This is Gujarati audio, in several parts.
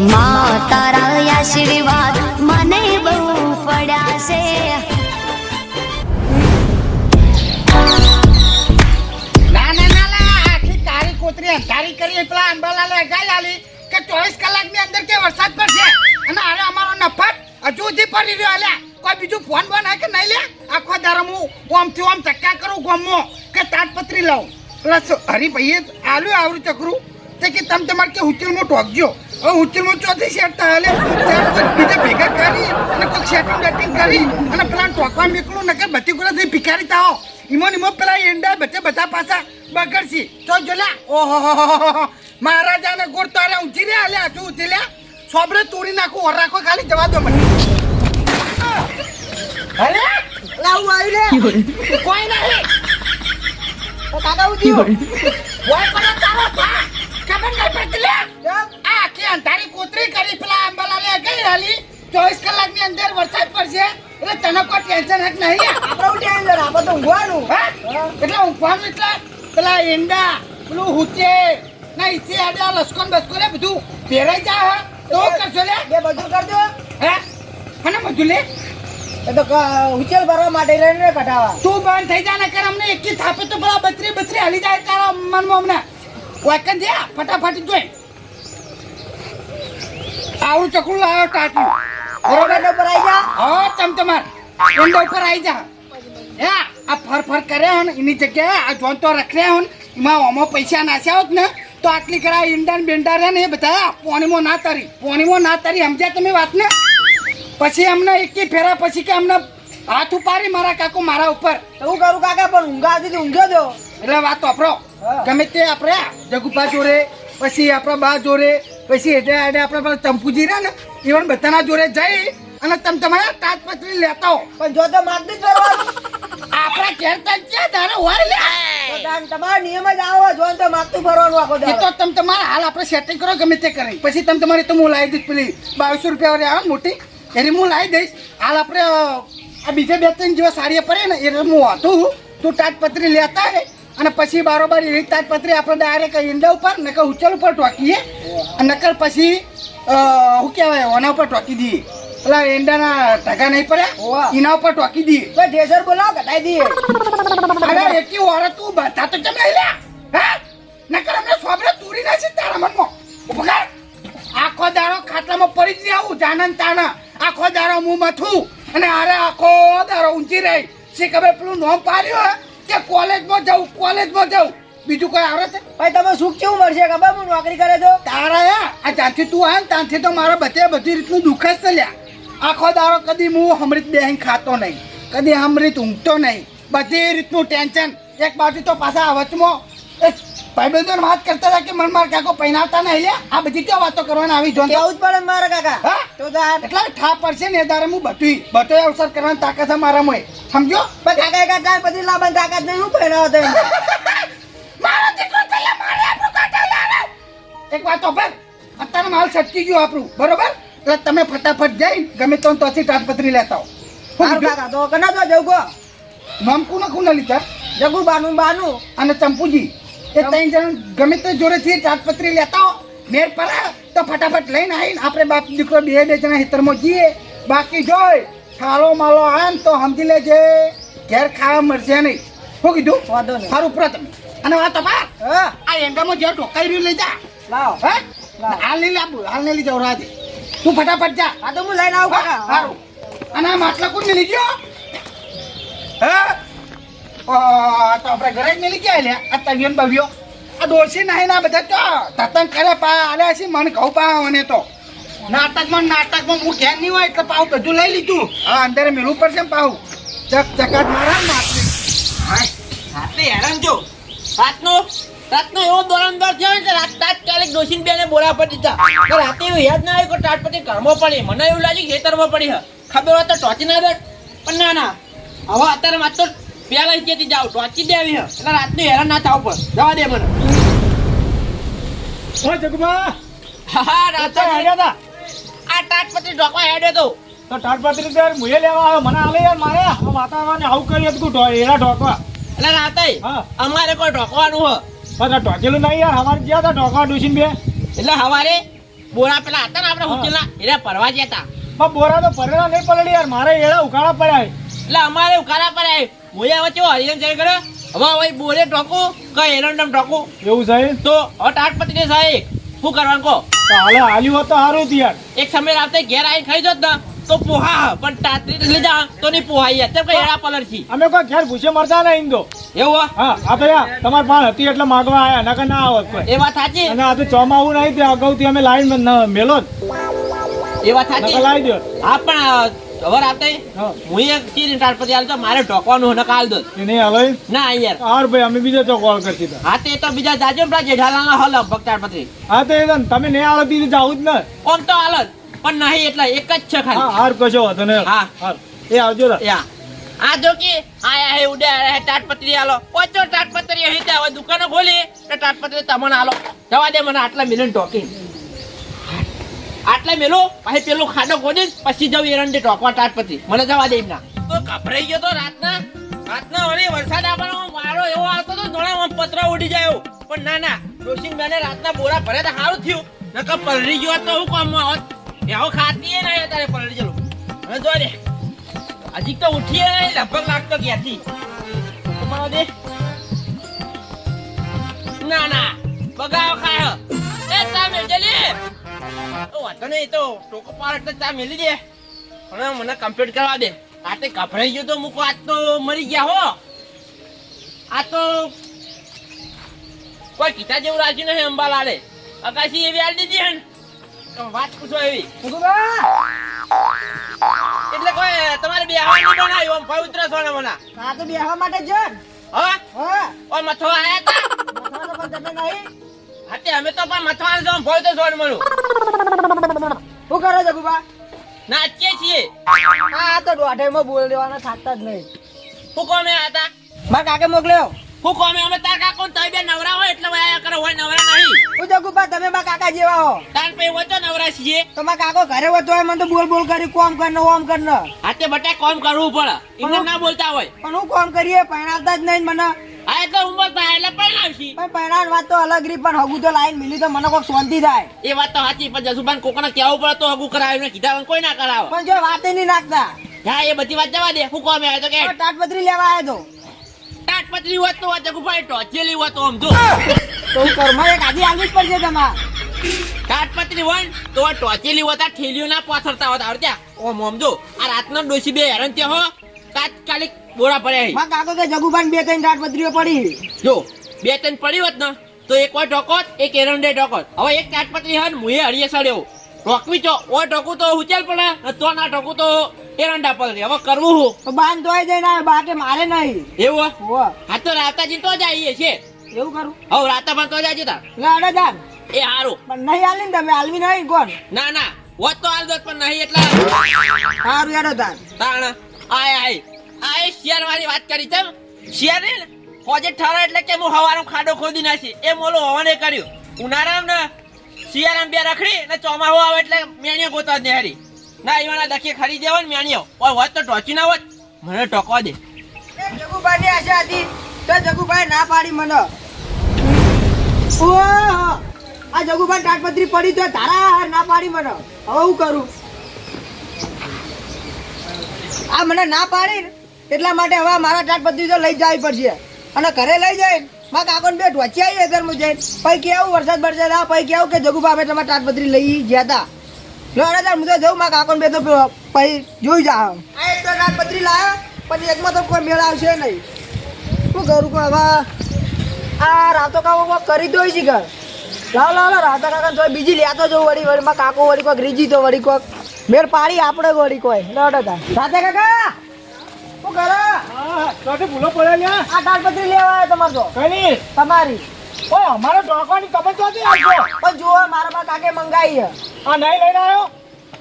માં તારા આશીર્વાદ મને બહુ પડ્યા છે અને અરે અમારો નફટ હજુ સુધી બીજું ફોન બોન કે નહીં લે? આખો દારો હું ઓમથી ઓમ ચક્કા કરું ગમો કે તાટપત્રી લાવું પેલા સ- હરીભાઈએ આલ્યું આવડું ચકરું. કે તમે તમારે કે હુચલમાં ઠોકજો હુચલમાં ચોથી હાલે ત્યાર પછી બીજા ભેગા કરી અને કોઈક સેટિંગ બેટિંગ કરી અને પેલા ટોકવા નીકળું નકર બધી થઈ ભિખારી થાઓ. ઈમો ઈમો પેલા એંડા બધે બધા પાછા બગડશી. તો જોલા. ઓહો મહારાજાને ગોળ તારે ઊંચી રે આલે હજુ ઊંચી લે. સોબરે તોડી નાખું ઓર રાખો ખાલી જવા દો મને. અરે લાવું આવ્યું લે. કોઈ નહીં. કાકા ઉઠ્યું કોઈ પણ તારો. ખબર નહીં પડતી લે. આખી અંધારી કોતરી કરી પેલા અંબાલાલે ગઈ હાલી ચોવીસ કલાકની અંદર વરસાદ પડશે. એટલે તને કોઈ ટેન્શન હક નહીં? આપણું ટેન્શન આપણે તો ઊંઘવાનું. હા? એટલે ઊંઘવાનું એટલે પેલા ઈંડા પેલું હુચે ના ઈચે આડે લસકોન બસકોન બધું પહેરાઈ જાય હા. તો કરજો લે. બે બધું કરજો. હે? અને બધું લે. એ તો ક- ભરવા માટે લઈને કઢાવા તું બંધ થઈ જા ને કર અમને એકી થાપે તો પેલા બત્રી બત્રી હાલી જાય તારા મનમાં અમને. વાકન દે ફટાફટ જોઈ. આવડું ચકડું લાવો ટાટું ઓરડા ઉપર આવી જા. હા તમ તમાર. ઓરડા ઉપર આવી જા. હે આ ફર ફર કરે હન એની જગ્યાએ આ જોન તો રખરે હન. એમાં ઓમો પૈસા નાસ્યા હોત ને તો આટલી કરા ઈંડા બેંડા રે ને એ બધા પોણીમાં ના તરી. પોણીમાં ના તરી સમજ્યા તમે વાત ને પછી અમને એકી ફેરા પછી કે અમને હાથ ઉપાડી મારા કાકુ મારા ઉપર. એવું કરું કાકા પણ ઊંઘા હતી ઊંઘ્યો જો એટલે વાત વાપરો. ગમે તે આપણે જગુપા જોડે પછી આપણા બા જોડે પછી એટલે એટલે આપણે ચંપુજી રહ્યા ને ઇવન બધાના જોડે જઈ અને તમે તમારા તાજપત્રી લેતા. હો પણ જો તો માગતી જ કરવાનું આપણા ઘેર તો ક્યાં તારે હોય લે. તમારો નિયમ જ આવો જો તો માગતું ફરવાનું આખો એ તો તમે તમારા હાલ આપણે સેટિંગ કરો ગમે તે કરી. પછી તમે તમારી તો હું લાવી દઈશ પેલી બાવીસો રૂપિયા વાળી આવે મોટી. એની હું લાવી દઈશ. હાલ આપણે આ બીજે બે ત્રણ જેવા સારી પડે ને એટલે હું. હતું તું તાજપત્રી લેતા હે અને પછી બારોબાર એવી તાજપત્રી આપણે ડાયરેક્ટ ઈંડા ઉપર નકર ઉચ્ચલ ઉપર ટોકીએ. અને નકર પછી શું કહેવાય ઓના ઉપર ટોકી દઈએ. પેલા ઈંડાના ઢગા નહીં પડે પડ્યા એના ઉપર ટોકી દઈએ. તો ઢેસર બોલાવો કટાઈ દઈએ. અરે એકી ઓરત તું બધા તો તમે આવી લ્યા હે? નકર અમને સોબરે તુરી નાખી તારા મનમાં. ઉપકાર આખો દારો ખાટલામાં પડી જ આવું જાનન તાના આખો દારો મું મથું. અને અરે આખો દારો ઊંચી રહી. શી ખબર પેલું નોમ પાડ્યું હે? કે કોલેજમાં જાઉં કોલેજમાં જાઉં. બીજું કઈ આવડે છે? ભાઈ તમે સુખ કેવું મળશે? ખબર હું નોકરી કરે છો? તારા યા આ જ્યાંથી તું આવે ને ત્યાંથી તો મારા બધે બધી રીતનું દુઃખ જ છે લ્યા. આખો દારો કદી હું હમરીત બેહીને ખાતો નહીં કદી હમરીત ઊંઘતો નહીં. બધી રીતનું ટેન્શન. એક બાજુ તો પાછા વચમાં એ ભાઈબંધોને વાત કરતા હતા કે મન માર કાકો પહેરાવતા નહીં લ્યા આ બધી ક્યાં વાતો કરવાની આવી જોન કેવું જ પડે મારા કાકા? હા? તો તાર એટલા ઠા પડશે ને તારે હું બધું બટોય અવસર કરવાની તાકાત છે મોય સમજો? પણ કાકા એકા તાર પછી લાવવાની તાકાત નહીં હું પહેરાવો તો મારો દીકરો મારે આપણું લાવે. એક વાત તો ભાઈ અત્યારે માલ સટકી ગયો આપણું. બરોબર? એટલે તમે ફટાફટ જઈ ગમે તો તોથી તાજપત્રી લેતા સારું કાકા તો કના તો જવું ગો. નામ કોના કુના લીધા. જગુ બાનું બાનું. અને ચંપુજી. એ ત્રણ જણ ગમે તે જોરેથી તાજપત્રી લેતા મેર પર તો ફટાફટ લઈને આવીને આપણે બાપ દીકરો બે બે જણા હિતરમાં જઈએ. બાકી જોઈ ખાલો માલો ને તો સમજી લેજે. ઘેર ખાવા મળશે નહીં. શું કીધું? વાંધો નહીં. સારું પૂરા તમે. અને વાત તો બા આ એંડામાં જે ઢોકાઈ રહ્યું લઈ જા. લાવ. હે. હાલ નહીં લાવું હાલ નહીં લઈ જાવ રાજે તું ફટાફટ જા. આ તો હું લઈને આવું. સારું અને આ માટલા કોણ લઈ ગયો? હે? તો ઘરે જ મેલી આ તવિયો ને આ ડોસી નાહી ના બધા તો આલ્યા છે મને કહું પા મને નાટકમાં નાટકમાં હોય એટલે પાઉં બધું લઈ લીધું. હા અંદર મેળવું પડશે ને પાઉં. ચક ચકાટ મારા ને માટલી રાતે એવો દોરાનદાર થયો ને કે રાત તાત્કાલિક ડોસીન બેને બોલા પડી દીધા. રાતે યાદ ના આવ્યું કે તાટપતિ ઘરમાં પડી. મને એવું લાગ્યું ખેતરમાં પડી ખબર તો ટોચી ના દે પણ ના ના. હવે અત્યારે માત્ર પેલા ક્યાંથી જાવ ટોચી દેવી હે. એટલે રાતની હેરાન ના થાવ પણ. જવા દે મને. ઓ જગમા હા રાતે હેડ્યા તા. આ તાટપતિ ઢોકવા હેડ્યો તો. તો તાડપત્રી તો યાર મુએ લેવા આવ્યો. મને આલે યાર મારે. આ વાતાવરણ આવું કરી હતું ઢો એના ઢોકવા. એટલે રાતે હા. અમારે કોઈ ઢોકવાનું હે. પણ ઢોકેલું નહીં યાર. અમારે ગયા હતા ઢોકવા ડૂસીને બે. એટલે હવારે બોરા પેલા હતા ને આપણે હા. ઉચેલા એરા પરવા જતા હતા પણ બોરા તો ભરેલા નહીં પડેલી યાર. મારે એડા ઉકાળા પડ્યા. એટલે અમારે ઉકાળા પર આવે મોયા વચ્ચે હરિયન જઈ કરે હવે હવે બોરે ટોકો કઈ એરંડમ ટોકું. એવું છે તો હવે ટાટ પત્રી સાહેબ શું કરવાનું કો હાલે હાલ્યું હોત તો સારું યાર. એક સમય રાતે ઘેર આવીને ખાઈ જોત ને તો પોહા પણ ટાટરી લઈ જા તો નહીં પોહાઈ યાર તેમ કઈ એડા પલર છી. અમે કોઈ ઘેર ભૂસે મરતા ને ઇન્દો એવું હો? આ તો યાર તમારી પાસે હતી એટલે માગવા આયા નકર ના આવત કોઈ. એ વાત સાચી? અને આ તો ચોમાવું નહીં તે અગાઉથી અમે લાઈન મેલો એ વાત સાચી? નકર લાવી દો. આ પણ હવે રાતે હા. હું એક ચીર ટાટ આલતો મારે ઢોકવાનું ને કાલ દો એ નહીં હાલો ના યાર આર ભાઈ અમે બીજો તો કોલ કરતી હતા હા તે તો બીજા જાજો ને જેઠાલાલ હલ ભક્તારપતિ હા તો તમે ને આવો બીજું જાવું જ ને ઓમ તો હાલ પણ નહીં એટલે એક જ છે હા ખાલી હાર કશો નહીં હા. હાર. એ આવજો રા યા. આ જો કે આયા હે ઉડે હે ટાટપત્રી આલો. ઓચો ટાટપત્રી હે તે હવે દુકાનો ખોલી તો ટાટપત્રી તમને આલો. જવા દે મને આટલા મિલિયન ટોકી આટલા મેલો, પછી પેલું ખાડો ખોદી પછી જવું એરંડી ટોકવા ટાટપત્રી મને જવા દે ના તો ગભરાઈ ગયો તો રાતના. રાતના વળી વરસાદ આપણો મારો એવો આવતો તો ધોળામાં પતરા ઉડી જાય પણ ના ના. ડોશિંગ બેને રાતના બોરા ભરે તો સારું થયું. નકર પલળી ગયો તો હું કામમાં હોત. એવો ખાતી ના તારે પલળી ગયેલું. હવે જો રે હજી તો ઉઠીએ લગભગ લાગતો ક્યાંથી? દે. ના ના. બગાવ ખાય ઓ વાંધો નહીં તો ટોકો પાર એટલે ચા મેલી દે. પણ મને કમ્પ્લીટ કરવા દે. આ ગભરાઈ ગયો તો મૂકો આજ તો મરી ગયા હો. આ તો કોઈ કીધા જેવું રાખ્યું નહીં અંબાલાલે. અગાસી એવી આલી દીધી હે વાત પૂછો એવી. એટલે કોઈ તમારે બે નહીં બનાવ્યું આમ પવિત્ર સોના મના. આ તો બેહવા માટે જ છે હા? હા. ઓ મથો આયા તા મથાનો પણ તમે નહીં. હાતે અમે તો પણ મથવાનું જો ભોય તો જોડ મળું. શું કરો છો ગુબા નાચીએ છીએ. આ તો દોઢેમાં બોલ દેવાના થાકતા જ નહીં. હું કોમે હતા? મારા કાકે મોકલ્યો? હું કોમે? અમે તાર કાકો ને તઈ બે નવરા હોય એટલે વાયા કરે હોય નવરા નહીં. હું જગુબા તમે મારા કાકા જેવા હો? તાર પે વચો નવરા છીએ. તો મારા કાકો ઘરે હોતો હોય મને તો બોલ બોલ કરી કોમ કર ને ઓમ કર ને હાતે બટા કોમ કરવું પડે. એમને ના બોલતા હોય. પણ હું કોમ કરીએ પૈણાતા જ નહીં મને. આ એટલે ઉંમર થાય એટલે પરણાવશી પણ પરણાવવાની વાત તો અલગ રહી પણ હગુ તો લાઈન મિલી તો મને કોઈ શાંતિ થાય. એ વાત તો સાચી પણ જસુભાઈ કોકને કહેવું પડે તો હગું કરાવે એમને કીધા કોઈ ના કરાવે. પણ જો વાતે નહીં નાખતા. હા એ બધી વાત જવા દે. હું કોમે આવે તો કે તાટપત્રી લેવા આવ્યો તો. તાટપત્રી હોત તો વાત ટોચેલી હોત તો આમ તો હું એક આધી આવવી જ પડશે તમારે. તાટપત્રી હોય તો ટોચેલી હોતા ઠેલીઓ ના પાથરતા હોત. આવડે ઓમ ઓમ આ રાતના ડોસી બે હેરાન ત્યાં હો. તાત્કાલિક બોરા પડ્યા. મારા કાકો કે જગુભાઈ બે ત્રણ તાટપત્રીઓ પડી. જો બે ત્રણ પડી હોત ને તો એક વાર ઢોકોત એક એરંડે ઢોકોત હવે એક તાટપત્રી હોય ને મુએ હળીએ સડ્યો. ટોકવી ચો ઓ ઢોકું તો ઉચેલ પડે તો ના ઢોકું તો એરંડા પડે હવે કરવું હું? તો બાન ધોઈ દે ના બાકે મારે નહીં. એવું હો? તો રાતાજી તો જઈએ છે. એવું કરું? હવે રાતા પણ તો જાય તા લાડે જા એ હારું. પણ નહીં હાલી તમે હાલવી નહીં કોણ? ના ના હોત તો હાલ દોત પણ નહીં એટલે સારું યાર તાણ આય આય. આ એ શિયાર વાળી વાત કરી તેમ. શિયાર ને? હોજે ઠરો એટલે કે હું હવાનો ખાડો ખોદી નાખી. એ મોલો હવાને કર્યું. ઉનાળામાં ને શિયાળામાં બે રખડી ને ચોમાહો આવે એટલે મેણીઓ ગોતવા ને હરી. ના એવાના દખી ખરી દેવો ને મેણીઓ. ઓય હોત તો ટોચી ના હોત. મને ટોકવા દે. જગુભાઈ ની આશા હતી તો જગુભાઈ ના પાડી મને. ઓહો! આ જગુભાઈ તાટપત્રી પડી તો તારા ના પાડી મને. હવે હું કરું? આ મને ના પાડી એટલા માટે હવે મારા તાટપત્રી તો લઈ જવી પડશે. અને ઘરે લઈ જઈને મારા કાકો બે ઢોચી આવી ઘરમાં જઈને. પછી કેવું વરસાદ વરસાદ આ પછી કેવું કે જગુભાઈ અમે ટાટ પદ્ધતિ લઈ ગયા હતા. લોડા તાર, હું તો જઉં, મારા કાકો બે તો પછી જોઈ જા. આ એક તો તાટપત્રી લાવ્યો પછી એકમાં તો કોઈ મેળ આવશે નહીં. શું કરું કે હવે આ રાતો કાકો કરી દો છે ઘર. લાવ લાવ રાતો કાકા તો બીજી લેતો જો વળી વળી માં કાકો વળી કોક, રીજી તો વળી કોક. મેળ પાડી આપણે વળી કોઈ. લડો તા રાતે કાકા! હા તો ભૂલો આ તાડપત્રી લેવા આવ્યો તમારે. તો ઓય અમારે ટોકવાની ખબર તો હતી આવજો પણ મારા કાકે મંગાઈ આ નહીં લઈને આવ્યો?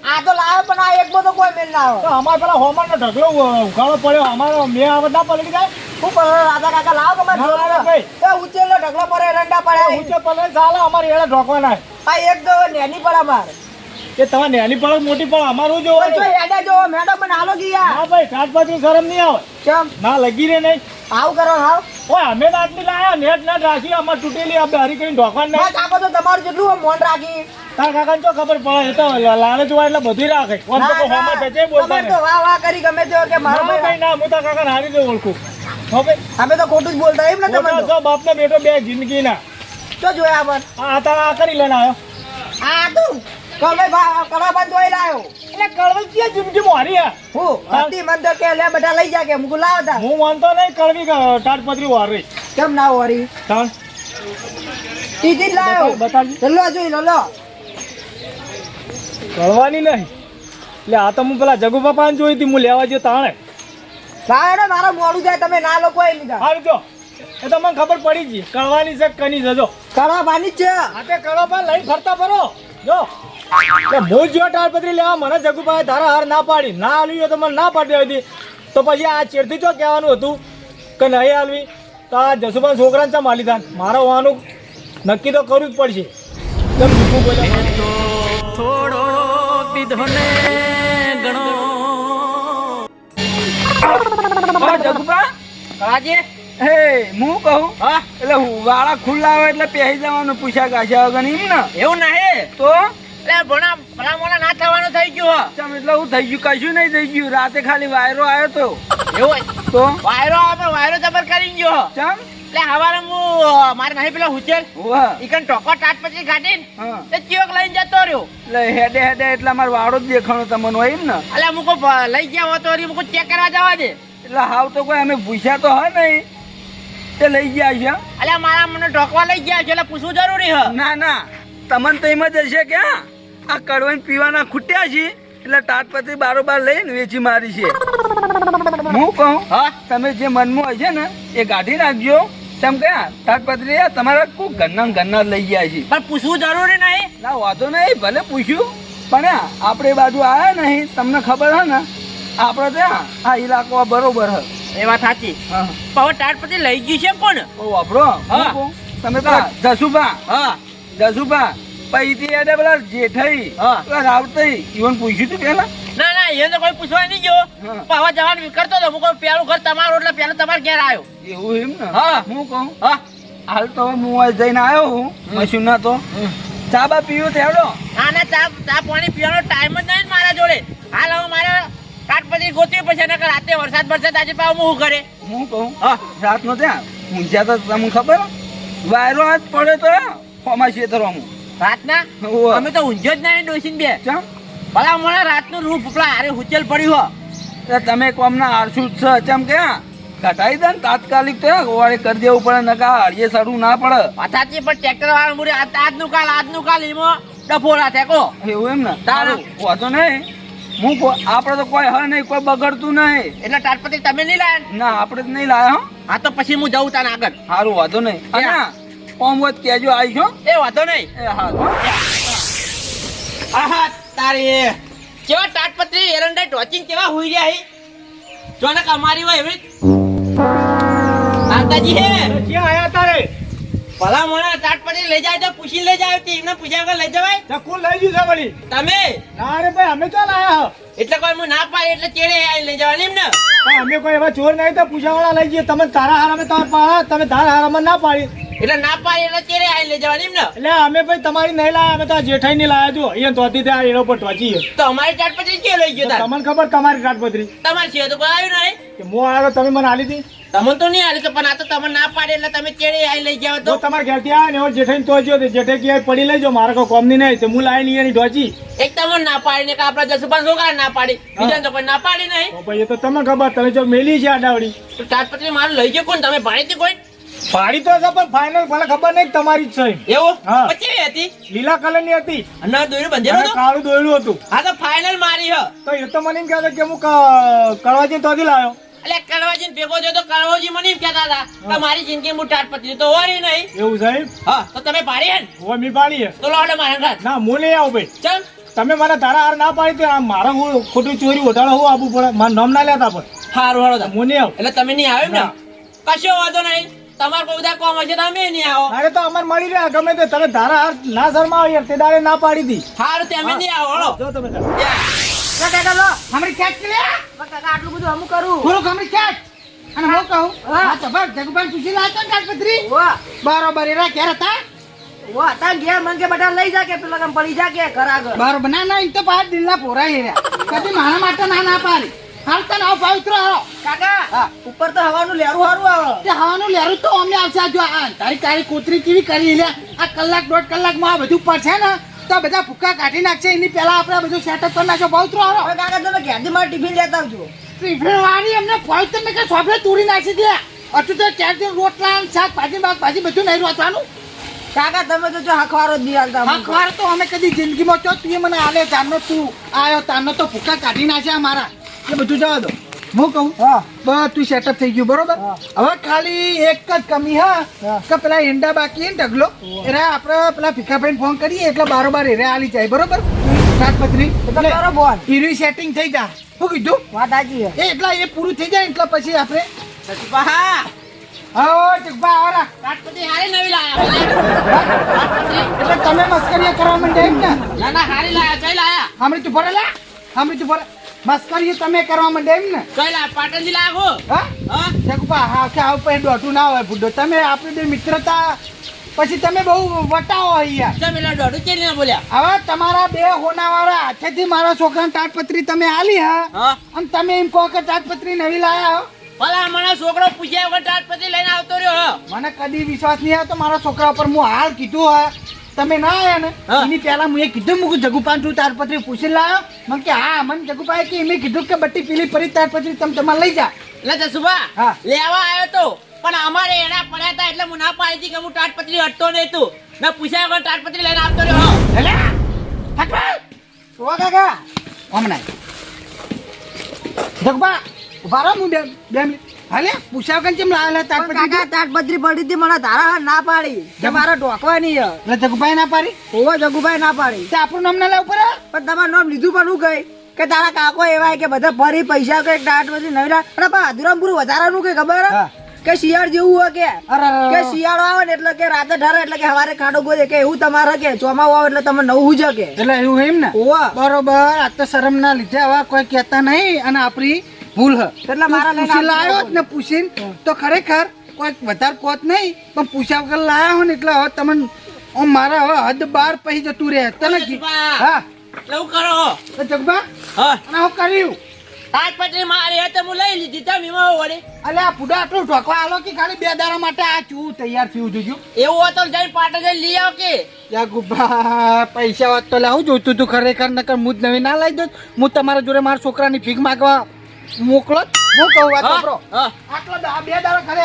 આ તો લાવ્યો પણ આ એક બધો કોઈ મેળ ના તો આવે અમારે પેલા હોમર નો ઢગલો ઉઘાડો પડ્યો. અમારો મેં આવત ના જાય. શું કરો રાધા કાકા લાવો કે મારે ભાઈ. એ ઉચેલો ઢગલો પડે રંડા પડે ઊંચે પડે ચાલે અમારે એડા ઢોકવાના. આ એક તો નેની પડે મારે. એ તમારે નેલી પડે મોટી પડે? અમારું જો પણ જો મેડમ મને આલો ગયા. હા ભાઈ કાચપાચની શરમ નહીં આવે. કેમ? ના લગી રે નહીં. આવ કરો હાવ. ઓય અમે નાટલી લાયા નેટ ના રાખી અમાર તૂટેલી આપણે હરી કરીને ઢોકવાન નહીં. કાકો તો તમારું જેટલું મોન રાખી. તાર કાકાને ચો ખબર પડે? એ તો લાલચ હોય એટલે બધી રાખે. કોણ તો હોમાં ના, બોલતા તો વાહ વાહ કરી ગમે તે કે મારો ભાઈ. ના હું તાર કાકાને હારી દે ઓળખું. હવે અમે તો ખોટું જ બોલતા એમ ને તમે તો? બાપનો બેટો બે જિંદગીના. તો જોયા આ તારા આ કરી લેના આવ્યો. આ તું? ભા કડા બંધ જોઈ લાયો. એટલે કળવી ક્યાં જિંદગી મારી હું? હતી મન તો કે લે બધા લઈ જા કે મુકુ લાવ હું માનતો નહીં કળવી ટાટપત્રી વારી. કેમ ના વરી? તાણ. તીજી જ લાયો. બતાવજે. ચલો જોઈ લો લો. કળવાની નહીં. એટલે આ તો હું પેલા જગુ પપ્પાને જોઈ હતી હું લેવા ગયો તાણે. ને મારો મોડું જાય તમે ના લોકો એ લીધા હારું જો. એ તો મને ખબર પડી ગઈ. કળવાની છે કની છે કળવાની જ છે. આ તે કળવા લઈ ફરતા ફરો. જો. હું જો લેવા મને જગુભાઈ તારા હાર ના પાડી ના આલવી તો મને ના પાડી હતી તો પછી આ ચેડથી જો કહેવાનું હતું કે નહીં આલવી? તો આ જસુભાઈ છોકરાને ચા માલી દાન મારે હોવાનું નક્કી તો કરવું જ પડશે. કેમ જૂઠું બોલ્યા કાજે હે હું કહું? હા? એટલે વાળા ખુલ્લા હોય એટલે પહેરી જવાનું પૂછ્યા ગાછા વગર એમ ને એવું નહીં તો? એટલે ભણા ભલા ના થવાનું થઈ ગયું ચમ એટલે હું થઈ ગયું કશું નહીં થઈ ગયું. રાતે ખાલી વાયરો આવ્યો તો. એવું તો? વાયરો આવે વાયરો જબર કરી ગયો ચમ? એટલે હવારે હું મારે નહીં પેલો હુચેલ. ઈકન ટોકો ટાટ પછી કાઢીને તે ચિયોક લઈને જતો રહ્યો. એટલે હેડે હેડે એટલે અમારો વાળો જ દેખાણો તમને હોય એમ ને? એટલે મુકો લઈ ગયા હોતો મુકો ચેક કરવા જવા દે. એટલે હાવ તો કોઈ અમે પૂછ્યા તો હોય નહીં. તે લઈ ગયા છે. અલ્યા મારા મને ઢોકવા લઈ ગયા છે એટલે પૂછવું જરૂરી હ. ના ના. તમને તો એમ જ હશે કે આ કડવાઈને પીવાના ખૂટ્યા છે એટલે તાટપત્રી બારોબાર લઈને વેચી મારી છે. હું કહું હા? તમે જે મનમાં હશે ને એ કાઢી નાખજો તેમ કયા તાટપત્રી તમારા કોઈ ઘરના ગન્ના લઈ ગયા છે. પણ પૂછવું જરૂરી નહીં. ના વાંધો નહીં ભલે પૂછ્યું. પણ આપણે બાજુ આવ્યા નહીં. તમને ખબર હે ને આપણે ત્યાં આ ઇલાકો બરોબર હે. એ વાત સાચી. હા. પણ ટાટ પછી લઈ ગયું છે કોણ? વાપરો. હા. તમે પેલા જસુભા. હા. જસુભા પછી એને પેલા જેઠાઈ હા. પેલા રાવતઈ ઈવન પૂછ્યું તું પેલા? ના ના એ તો કોઈ પૂછવા નહીં ગયો. પાવા જવાનું વિકરતો હતો હું કહું પેલું ઘર તમારું એટલે પેલું તમારે ઘેર આવ્યો. એવું એમ ને? હા. હું કહું હા. હાલ તો હું જઈને આવ્યો હું મશીન ના તો. ચા બા પીવું તેવડો? ના ના ચા ચા પાણી પીવાનો ટાઈમ જ નહીં મારા જોડે. હાલ હવે મારે કાટપતિ ગોતવી પડશે નકર રાતે વરસાદ વરસાદ આજે પાવ હું કરે? હું કહું હા રાત નો ત્યાં ઊંઝા તો તમને ખબર? વાયરો આજ પડે તો ફોમાં છેતરવામાં રાતના. અમે તો ઊંઝો જ નહીં ડોસીને બે. ભલા મને રાતનું રૂપ પેલા હારે હુચેલ પડ્યું હો. એટલે તમે કોમના આરસું જ છે ચમ કે? કટાઈ દે ને તાત્કાલિક તો કરી દેવું પડે નકા હળીએ સડવું ના પડે. પાછાથી પણ ટ્રેક્ટર વાળા મુરે આજ આજનું કાલ આજનું કાલ એમાં ડફોરા થેકો એવું એમ ને? તારું. વાંધો નહીં. હું કો- આપણે તો કોઈ હ નહીં કોઈ બગડતું નહીં. એટલે તાટપતિ તમે નહીં લાયા? ના આપણે જ નહીં લાયા હો. હા તો પછી હું જઉં તાને આગળ. સારું વાંધો નહીં. હા કોમ વત કેજો આવી છો એ વાંધો નહીં. એ હા. આહા તારી કેવા તાટપત્રી એરંડા ટોચિંગ કેવા હોઈ રહ્યા હી? જોને કમારી હોય એવી આવતાજી હે. ક્યાં આયા તારે? ભલા મોણા પડી લઈ જાય તો પૂછી લઈ જાય તે એમને પૂછ્યા વગર લઈ જવાય. ચકુ લઈ ગયું છે વળી? તમે? ના રે ભાઈ અમે ક્યાં લાયા હો? એટલે કોઈ હું ના પાડી એટલે ચેડે આવી લઈ જવાની એમને? અમે કોઈ એવા ચોર નહીં તો પૂછ્યા વાળા લઈ જઈએ. તમે તારા હારામે તાર પાડા તમે તારા હારામાં ના પાડી. એટલે ના પાડી એટલે ચેડે આઈ લઈ જવાની ને? એટલે અમે ભાઈ તમારી નહીં લાયા અમે તો જેઠાઈ ની લાયા જો અહીંયા તોતી ત્યાં એનો પર ટોચી તો અમારી તાટપત્રી કે લઈ ગયો તમને ખબર તમારી કાટપત્રી તમારે છે તો કોઈ આવ્યું નહીં. હું આવ્યો તમે મને આલી હતી? તમને તો નહીં હાલે તો પણ આ તો તમે ના પાડે એટલે તમે ચેડે આઈ લઈ ગયા તો? તમારે ઘેરથી આવ્યા ને જેઠાઈ તો જો જેઠે ક્યાંય પડી લેજો મારે કોઈ કોમની નહીં તો હું લાવી નહીં એની ઢોચી એક તમને ના પાડી ને કે આપણા જસુભાન છોકરા ના પાડી. બીજા તો કોઈ ના પાડી નહીં. ભાઈ એ તો તમને ખબર તમે જો મેલી છે આડાવડી તો તાટપત્રી મારું લઈ ગયો કોણ? તમે ભાઈ કોઈ? પાડી તો છે પણ ફાઇનલ ભલે ખબર નહીં તમારી જ છે. એવું? હા. પછી હતી? લીલા કલરની હતી. અને દોરી બંધેલું હતું? કાળું દોયલું હતું. હા તો ફાઇનલ મારી હ. તો એ તો મને એમ કહેતો કે હું કડવાજી તોથી લાવ્યો એટલે કડવાજી ભેગો થયો તો કડવાજી મને એમ કહેતા હતા કે મારી જિંદગી હું પતી તો હોય નહીં. એવું સાહેબ હા તો તમે પાડી હે ને? મી પાડી હે. તો લોડે મારા ના હું લઈ આવું ભાઈ. ચાલ તમે મને તારા હાર ના પાડી તો આ મારે હું ખોટું ચોરી ઓઢાડો હું આપવું પડે. મારું નામ ના લેતા પણ. હારું હારો. હું નહીં આવું. એટલે તમે નહીં આવ્યો ને. કશો વાંધો નહીં. તમારે કોઈ બધા કોમ હશે તમે નહીં આવો. અરે તો અમારે મળી રહ્યા ગમે તે તમે ધારા હાર ના શરમાવો યાર તે દાડે ના પાડી દી. હારું તમે નહીં આવો હળો. જો તમે કાકા લો. હમણાં ખેંચ લે. કાકા આટલું બધું અમુક કરું. થોડુંક હમણાં ખેંચ. અને હું કહું હા. તબર જગુભાઈ પૂછી લાવતો ને તાડપત્રી વાહ બરોબર એરા ઘેર હતા? વાહ તા ઘેર મન કે બધા લઈ જા કે પેલા કેમ પડી જા કે ઘર આગળ. બરોબર ના ના એ તો પાછા દિલના પોરા રહ્યા. કદી મારા માટે ના ના પાડી. હાલ ના આવો પવિત્ર હાલો કાકા ઉપર તો હવાનું લેરું હારું આવે. તે હવાનું લેરું તો અમે આવશે જો આ તારી તારી કોતરી કેવી કરી લે? આ કલાક દોઢ કલાકમાં આ બધું પડશે ને? તો બધા ભૂકા કાઢી નાખશે એની પહેલા આપણે બધું સેટઅપ કરી નાખજો પવિત્ર હાલો હવે કાકા તમે ઘેરથી મારે ટિફિન લેતા આવજો? ટિફિન વાળી અમને પવિત્ર ને કે સોફે તોડી નાખી દે. હજુ તો ચારથી રોટલા ને શાક ભાજી બધું નહીં રોતવાનું કાકા તમે તો જો હખવારો જ હાલતા અમને. તો અમે કદી જિંદગીમાં ચો તું મને આલે તારનો તું આયો તારનો તો ભૂકા કાઢી નાખ્યા મારા એ બધું જવા દો. હું કહું? હા. બધું સેટઅપ થઈ ગયું બરોબર? હવે ખાલી એક જ કમી હા? હા. કે પેલા ઈંડા બાકી હે ને ઢગલો એટલે આપણે પેલા ભીખાભાઈને ફોન કરીએ એટલે બારોબાર એરે આલી જાય બરોબર? શાકપત્રી કરો બોલ ઈરી સેટિંગ થઈ જાય શું કીધું? વાત આજી એ એટલા એ પૂરું થઈ જાય એટલે પછી આપણે સચિપા હા. ચુકબા આવરા તાટપતિ હારી નવી લાયા. એટલે તમે મસ્કરીએ કરવા માંડે એમ ને? ના ના હારી લાયા જઈ લાયા. સાંભળી તું ભરેલા હમણી તું ભરે મસ્કરીએ તમે કરવા માંડે એમ ને? કઈલા પાટણજી લાગો? હા? હા? જગુબા હા કે આવ પે દોઢું ના હોય બુડો તમે આપણી બે મિત્રતા પછી તમે બહુ વટાવો અહીંયા. તમે લા દોઢું કે ના બોલ્યા? હવે તમારા બે હોનાવાળા હાથેથી મારા છોકરાને તાટપત્રી તમે આલી હા? હા. અને તમે એમ કહો કે તાટપત્રી નવી લાયા હો? ભલા મને છોકરો પૂછ્યા વગર તાટપત્રી લઈને આવતો રહ્યો હો. મને કદી વિશ્વાસ નહીં આવતો મારા છોકરા પર હું હાલ કીધું હા? તમે ના આયા ને. એની પહેલા હું એ કીધું મૂકું જગુપાન તું તાટપત્રી પૂછી લાવ્યો મને કે હા મને જગુપાએ કે એમે કીધું કે બટ્ટી પીલી પરી તાટપત્રી તમે તમારે લઈ જા. એટલે જસુભા હા. લેવા આવ્યો તો. પણ અમારે એના પડ્યા હતા એટલે હું ના પાડી હતી કે હું તાટપત્રી હટતો નહીં તું. મેં પૂછ્યા વગર તાટપત્રી લઈને આવતો રહ્યો. એટલે હટવાય તો કાકા. હમણાં જગબા ઊભા રહો હું બે બે મિનિટ. હાલે? પૂછાવ વગર કેમ લાવેલા પણ તાટપત્રી કાકા તાટપત્રી પડી હતી મને તારા ના પાડી. કે મારે ઢોકવાની હે. એટલે જગુભાઈ ના પાડી? ઓવો જગુભાઈ ના પાડી. તે આપણું નામ ના લેવું પડે? પણ તમારું નામ લીધું પણ હું ગઈ? કે તારા કાકો એવા કે બધા ફરી પૈસા કે ટાટ પછી નવી લા- અને પણ અધુરામપુર વધારાનું કે ખબર? કે શિયાળ જેવું હોય કે. કે શિયાળો આવે ને એટલે કે રાતે ઠરે એટલે કે સવારે ખાડો ગોદે કે એવું તમારે કે? ચોમાવું આવે એટલે તમે નવું હુજે કે એટલે એવું એમ ને? બરોબર આ તો શરમ ના લીધે આવા કોઈ કહેતા નહીં. અને આપણી ભૂલ હ. એટલે મારા લઈને પૂછી લાયો જ ને પૂછીને. તો ખરેખર કોઈ વધારે કોત નહીં પણ પૂછ્યા વગર લાયા હો ને એટલે હવે તમને હું મારે હવે હદ બાર પછી જતું રહે. તને હા. એવું કરો. હો? તો જગબા હા. અને હું કર્યું? આજ પછી મારી હતી હું લઈ લીધી. તમે એમાં વળી. અલે આ ફૂડા આટલું ઢોકવા આલો કે ખાલી બે દાડા માટે? આ ચૂ તૈયાર થયું જોજો એવું હોય તો જઈ પાટે જઈ લઈ આવ કે. યા ગુબ્બા પૈસા હોત તો લાવું જોઈતું તું ખરેખર નકર હું જ નવી ના લઈ દઉં. હું તમારા જોડે મારા છોકરાની ફીક માગવા મોકલો. હું કહું વાત સાંભળો. આટલો બે દાડો ઘરે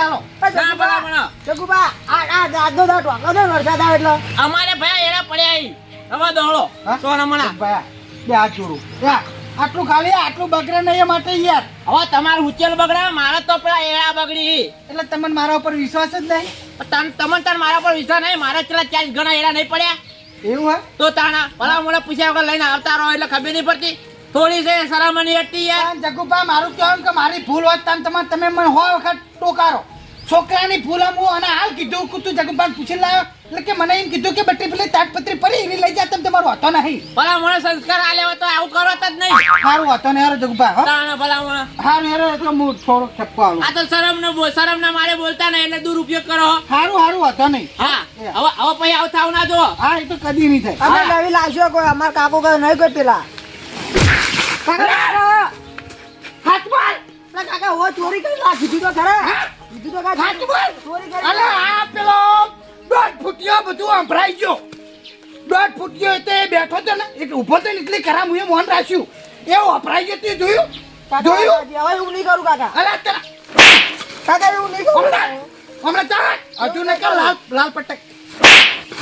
મને જગુબા આ આ દાદો દા ઢોકલો દે વરસાદ આવે એટલે. અમારે ભાઈ એરા પડ્યા અહીં હવે દોડો? સોના મણા ભાઈ, બે હાથ જોડું. આટલું ખાલી આટલું બગડે નહીં એ માટે યાર. હવે તમારું ઉચેલ બગડા મારે તો પેલા એડા બગડી એટલે તમને મારા ઉપર વિશ્વાસ જ નહીં? તમ તમને તાર મારા પર વિશ્વાસ નહીં? મારા ચલા ચાર ઘણા એડા નહીં પડ્યા. એવું હે? તો તાણા ભલા મને પૂછ્યા વગર લઈને આવતા રહો એટલે ખબર નહીં પડતી. થોડી છે સરામણી હતી યાર પણ જગુભા મારું કહેવાનું કે મારી ભૂલ હોત તમે તમારે તમે મને હો વખત ટોકારો. છોકરાની ભૂલ હું અને હાલ કીધું કે તું જગુભાઈ પૂછી લાવ્યો એટલે કે મને એમ કીધું કે બટ્ટી પેલી તાટપત્રી પડી એવી લઈ જા તમે તમારો હતો નહીં. ભલા મને સંસ્કાર આલ્યા તો આવું કરો જ નહીં. સારું હતો ને યાર જગુભાઈ હો. તાણા ભલા મને સારું યાર એટલે હું થોડો ઠપકો આવું આ તો શરમ ને શરમ ના મારે બોલતા નહીં એટલે દુરુપયોગ કરો. સારું સારું હતો નહીં. હા હવે હવે પછી આવતા થાવ ના જો હા એ તો કદી નહીં થાય. અમે લાવી લાવશો કોઈ અમાર કાકો કઈ નહીં કોઈ પેલા કાકા હાથમાં! ના કાકા હો ચોરી કરી લા કીધું તો ખરા કીધું તો ખરા હાથમાં? ચોરી કરી અલે આ પેલો દોઢ ફૂટિયો બધું સંભળાઈ ગયો. દોઢ ફૂટિયો એ બેઠો હતો ને એટલે ઊભો તો એટલી ખરા હું મોન રાખ્યું. એવું વપરાઈ ગયો તે જોયું? કાકા જોયું? હવે હું નહીં કરું કાકા. અલે તારા કાકા એવું નહીં કરું. હમણાં હમણાં ચાલ હજુ નહીં કે લાલ લાલ પટક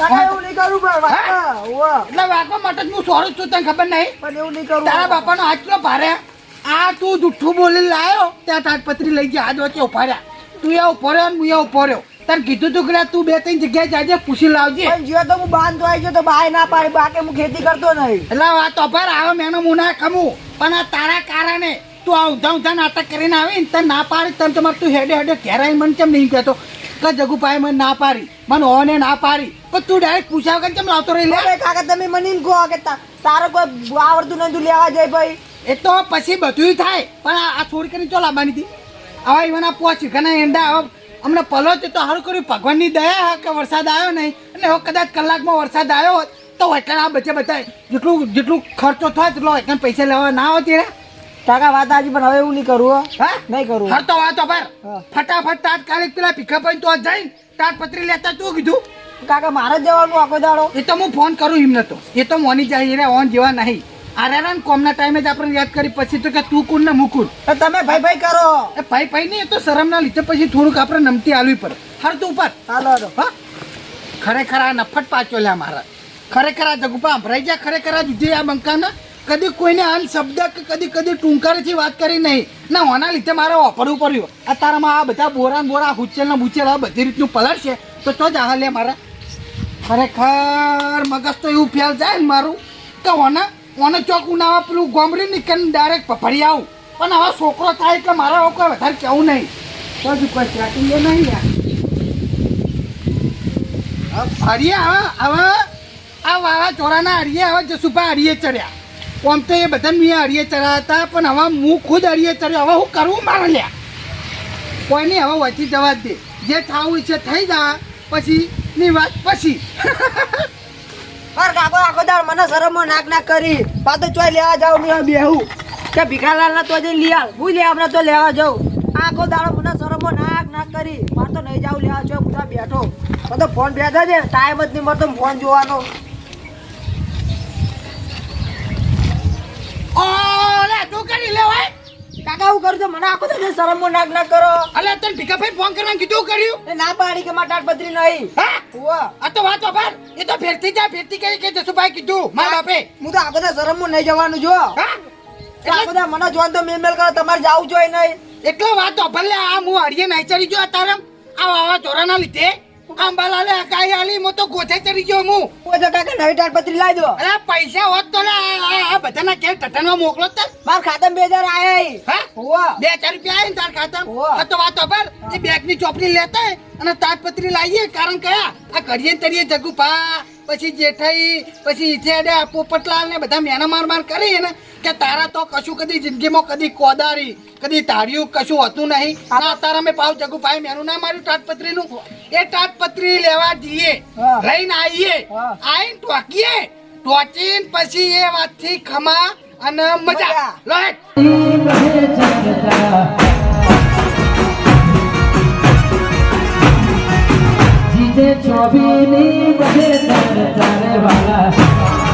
કાકા એવું નહીં કરું પણ વાકા, ઓવા. એટલે વાગવા માટે જ હું સોરું છું તને ખબર નહીં? પણ એવું નહીં કરું. તારા બાપાનો આટલો ભારે? આ તું જુઠ્ઠું બોલી લાયો ત્યાં તાટપત્રી લઈ ગયા આજ વચ્ચે ઊભા તું એ ઊભો રહ્યો ને હું એ રહ્યો. કીધું તું કે તું બે ત્રણ જગ્યાએ જાજે પૂછી લાવજે. પણ તો હું બાંધતો આવી ગયો તો બાય ના પાડી બાકી હું ખેતી કરતો નહીં. એટલે વાત ભાર આવે મેનો મુના ખમું. પણ આ તારા કારણે તું આ ઉધા ઉધા નાટક કરીને આવી ને તને ના પાડી તને તમારે તું હેડે હેડે ઘેરાઈ મને કેમ નહીં કહેતો? કે જગુભાઈ મને ના પાડી મને ઓને ના પાડી. પણ તું ડાયરેક્ટ પૂછાવ વગર કેમ લાવતો રહી લે? કાકા તમે મને એમ કહો કે તા- તારો કોઈ આવડતું તું લેવા જાય ભાઈ. એ તો પછી બધું થાય પણ આ છોડી કરીને ચો લાવવાની હતી? આવા ઈવાના પહોંચ્યું ઘણા એંડા આવા અમને પલો તો સારું કર્યું. ભગવાનની દયા હા કે વરસાદ આવ્યો નહીં? અને હવે કદાચ કલાકમાં વરસાદ આવ્યો હોત તો એટલે આ બચે બધા જેટલું જેટલું ખર્ચો થાય તેટલો એટલે પૈસા લેવા ના હોત રે કાકા વાત આજે પણ હવે એવું નહીં કરવું હો. નહીં કરવું હર તો વાતો પર. ફટાફટ તાત્કાલિક પેલા ભીખાભાઈ તો જઈને તાટપત્રી લેતા તું કીધું. કાકા મારે જ જવાનું આખો દાડો. એ તો હું ફોન કરું એમને તો. એ તો મોની જાય રે ઓન જેવા નહીં. આરે ને કોમના ટાઈમે જ આપણે યાદ કરી પછી તો કે તું કુન ને મુકુન તમે ભાઈ ભાઈ કરો. એ ભાઈ ભાઈ નહીં એ તો શરમના લીધે પછી થોડુંક આપણે નમતી આલવી પડે. હર તું ઉપર. હાલો હાલો. હા? ખરેખર આ નફટ પાછો લ્યા મારા. ખરેખર આ જગુપા ભરાઈ ગયા ખરેખર આ દીધી આ બંકાના. કદી કોઈને હાલ શબ્દ કે કદી કદી ટૂંકારેથી વાત કરી નહીં. ના ઓના લીધે મારે વાપરવું પડ્યું આ તારામાં આ બધા બોરા બોરા હુચેલ ને બુચેલ આ બધી રીતનું પલળશે. તો તો જ આ લે મારા. ખરેખર મગજ તો એવું ફેલ જાય ને મારું, તો ઓને ઓને ચોક ઉનાવા પેલું ગોમરી નીકળીને ડાયરેક્ટ પફડી આવું. પણ હવે છોકરો થાય એટલે મારા કોઈ વધારે કહેવું નહીં. તો જ કોઈ સેટિંગ નહીં યાર. ફરીએ, હવે હવે આ વાવા ચોરાના હરિયે હવે જસુભા અડીએ ચડ્યા. આમ તો એ બધા મેં અડીએ ચડ્યા હતા, પણ હવે હું ખુદ હરિયે ચડ્યો. હવે હું કરવું મારે લ્યા? કોઈ નહીં હવે વચી જવા દે. જે થવું છે, થઈ જા. પછી ની વાત પછી. પર આખો દાડ મને શરમો નાક ના કરી. પાછો ચોય લેવા જાવ નહીં બેહું. કે ભીખાલાલ ના તો લઈ આવ. હું લે તો લેવા જાઉં. આખો દાડો મને શરમો નાક ના કરી. માર તો નહીં જાવ લેવા છો બધા બેઠો. બધો ફોન બેઠો છે. ટાઈમ જ નહીં મળતો ફોન જોવાનો. ઓલે, તું કરી લેવાય? કાકા હું કરું છું મને આખો દાડો શરમમાં નાક ના કરો. અલે તને ભીખાભાઈ ફોન કરવાનું કીધું કર્યું? એ ના પાડી કે માટાટ તાટપત્રી નહીં. હા? ઉવા. આ તો વાત પર એ તો ફેરતી જા ફેરતી કહી કે જસુભાઈ કીધું મારા બાપે. હું તો આખો શરમ નહીં જવાનું જો. હા? આખો બધા મને જોવાનું તો મેલ મેલ કરો તમારે જાવું જોઈએ નહીં. એટલો વાત તો ભલે આ હું હરિયે નાઈ ચડી ગયો તારે આ આવા ચોરાના લીધે. આંબાલાલે અકાઈ આલી મો તો ગોથે ચડી ગયો હું. કોઈ તો કાકા નવી તાટપત્રી લાવી દો. અરે પૈસા હોત તો લે આ- બધાના કેમ ટટનમાં મોકલો તો. માર ખાતામાં બે હજાર આયા હા? ઉવા બે હજાર રૂપિયા આયા તાર ખાતા ઓહ. આ તો વાત પર એ બેગની ચોપડી લેતા અને તાટપત્રી લાવીએ કારણ કયા આ કરીએ ને તરીએ જગુભા. પછી જેઠાઈ પછી ઈચેડે પોપટલાલ ને બધા મેના માર માર કરી ને કે તારા તો કશું કદી જિંદગીમાં કદી કોદારી કદી તાર્યું કશું હતું નહીં. ના તારા મેં પાવ જગુભાઈ મેનું ના માર્યું તાટપત્રી નું એ તાટપત્રી લેવા જઈએ. લઈને આવીએ હા. આઈને ટોકીએ. ટોચીને પછી એ વાતથી ખમા અને મજા. મજા. લો જીજે ચોબીની બધે તને ચાલે વાલા.